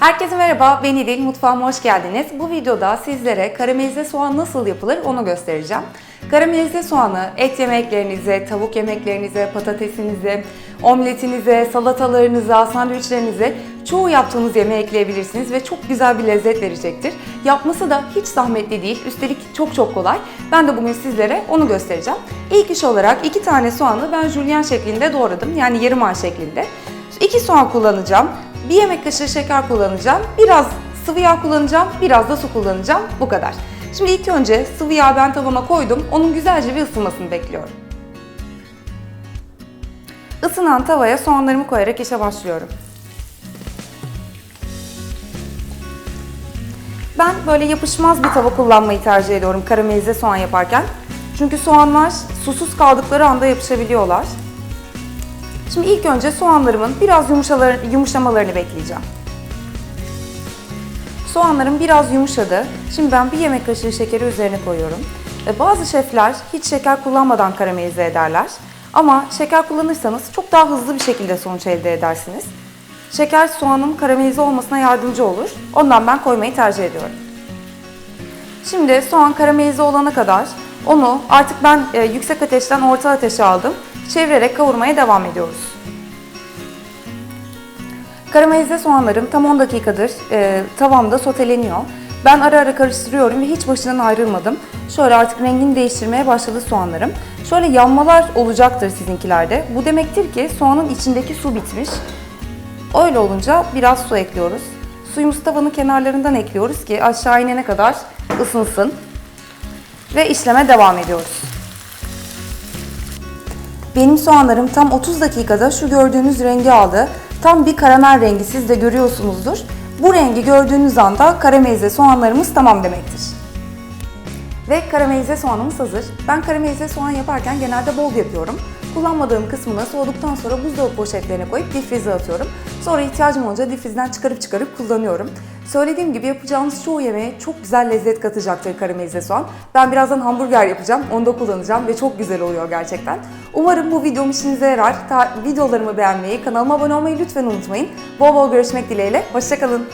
Herkese merhaba, ben İdil. Mutfağıma hoş geldiniz. Bu videoda sizlere karamelize soğan nasıl yapılır onu göstereceğim. Karamelize soğanı et yemeklerinize, tavuk yemeklerinize, patatesinize, omletinize, salatalarınıza, sandviçlerinize çoğu yaptığınız yemeğe ekleyebilirsiniz ve çok güzel bir lezzet verecektir. Yapması da hiç zahmetli değil, üstelik çok çok kolay. Ben de bugün sizlere onu göstereceğim. İlk iş olarak iki tane soğanı ben jülyen şeklinde doğradım, yani yarım ay şeklinde. İki soğan kullanacağım. Bir yemek kaşığı şeker kullanacağım. Biraz sıvı yağ kullanacağım. Biraz da su kullanacağım. Bu kadar. Şimdi ilk önce sıvı yağ ben tavama koydum. Onun güzelce bir ısınmasını bekliyorum. Isınan tavaya soğanlarımı koyarak işe başlıyorum. Ben böyle yapışmaz bir tava kullanmayı tercih ediyorum karamelize soğan yaparken. Çünkü soğanlar susuz kaldıkları anda yapışabiliyorlar. Şimdi ilk önce soğanlarımın biraz yumuşamalarını bekleyeceğim. Soğanlarım biraz yumuşadı. Şimdi ben bir yemek kaşığı şekeri üzerine koyuyorum. Bazı şefler hiç şeker kullanmadan karamelize ederler. Ama şeker kullanırsanız çok daha hızlı bir şekilde sonuç elde edersiniz. Şeker soğanın karamelize olmasına yardımcı olur. Ondan ben koymayı tercih ediyorum. Şimdi soğan karamelize olana kadar onu artık ben e, yüksek ateşten orta ateşe aldım. Çevirerek kavurmaya devam ediyoruz. Karamelize soğanlarım tam 10 dakikadır e, tavamda soteleniyor. Ben ara ara karıştırıyorum ve hiç başından ayrılmadım. Şöyle artık rengini değiştirmeye başladı soğanlarım. Şöyle yanmalar olacaktır sizinkilerde. Bu demektir ki soğanın içindeki su bitmiş. Öyle olunca biraz su ekliyoruz. Suyumuzu tavanın kenarlarından ekliyoruz ki aşağı inene kadar ısınsın. Ve işleme devam ediyoruz. Benim soğanlarım tam 30 dakikada şu gördüğünüz rengi aldı. Tam bir karamel rengi siz de görüyorsunuzdur. Bu rengi gördüğünüz anda karamelize soğanlarımız tamam demektir. Ve karamelize soğanımız hazır. Ben karamelize soğan yaparken genelde bol yapıyorum. Kullanmadığım kısmını soğuduktan sonra buzdolabı poşetlerine koyup difrize atıyorum. Sonra ihtiyacım olunca difrizden çıkarıp çıkarıp kullanıyorum. Söylediğim gibi yapacağınız çoğu yemeğe çok güzel lezzet katacaktır karamelize soğan. Ben birazdan hamburger yapacağım, onu da kullanacağım ve çok güzel oluyor gerçekten. Umarım bu videom işinize yarar. Ta- videolarımı beğenmeyi, kanalıma abone olmayı lütfen unutmayın. Bol bol görüşmek dileğiyle, hoşçakalın.